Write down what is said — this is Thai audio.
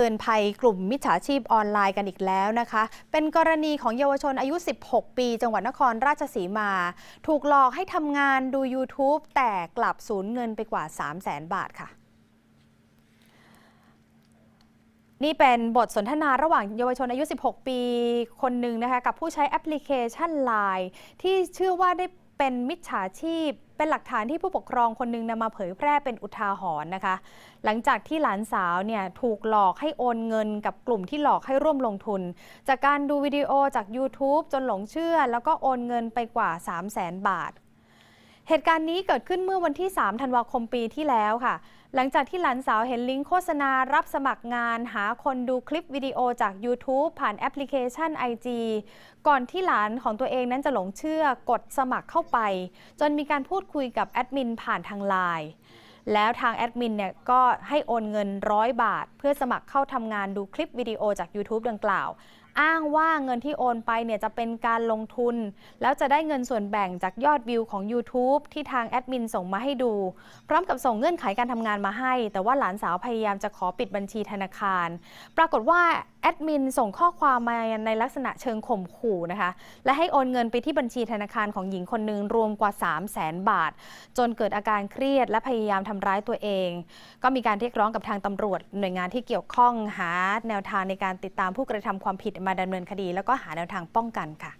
เตือนภัยกลุ่มมิจฉาชีพออนไลน์กันอีกแล้วนะคะ เป็นกรณีของเยาวชนอายุ 16 ปี จังหวัดนครราชสีมา ถูกหลอกให้ทำงานดู YouTube แต่กลับสูญเงินไปกว่า 3 0 0 0 0 0บาทค่ะ นี่เป็นบทสนทนาระหว่างเยาวชนอายุ 16 ปีคนหนึ่งนะคะ กับผู้ใช้แอปพลิเคชัน Line ที่เชื่อว่าได้ เป็นมิจฉาชีพ เป็นหลักฐานที่ผู้ปกครองคนหนึงนำมาเผยแพร่เป็นอุทาหรณ์นะคะ หลังจากที่หลานสาวเนี่ยถูกหลอกให้โอนเงินกับกลุ่มที่หลอกให้ร่วมลงทุน จากการดูวิดีโอจาก YouTube จนหลงเชื่อ แล้วก็โอนเงินไปกว่า 3 0 0แสนบาท เหตุการณ์นี้เกิดขึ้นเมื่อวันที่ 3 ธันวาคมปีที่แล้วค่ะ หลังจากที่หลานสาวเห็นลิงก์โฆษณารับสมัครงานหาคนดูคลิปวิดีโอจาก YouTube ผ่านแอปพลิเคชัน IG ก่อนที่หลานของตัวเองนั้นจะหลงเชื่อกดสมัครเข้าไป จนมีการพูดคุยกับแอดมินผ่านทางไลน์แล้วทางแอดมินเนี่ยก็ให้โอนเงินร้อยบาท เพื่อสมัครเข้าทำงานดูคลิปวิดีโอจาก YouTube ดังกล่าวอ้างว่าเงินที่โอนไปเนี่ยจะเป็นการลงทุน แล้วจะได้เงินส่วนแบ่งจากยอดวิวของ YouTube ที่ทางแอดมินส่งมาให้ดู พร้อมกับส่งเงื่อนไขการทำงานมาให้ แต่ว่าหลานสาวพยายามจะขอปิดบัญชีธนาคาร ปรากฏว่าแอดมินส่งข้อความมาในลักษณะเชิงข่มขู่นะคะ และให้โอนเงินไปที่บัญชีธนาคารของหญิงคนหนึ่งรวมกว่า 3 0 0แสนบาท จนเกิดอาการเครียดและพยายามทำร้ายตัวเอง ก็มีการเรียกร้องกับทางตำรวจหน่วยงานที่เกี่ยวข้องหาแนวทางในการติดตามผู้กระทำความผิดมาดำเนินคดี แล้วก็หาแนวทางป้องกันค่ะ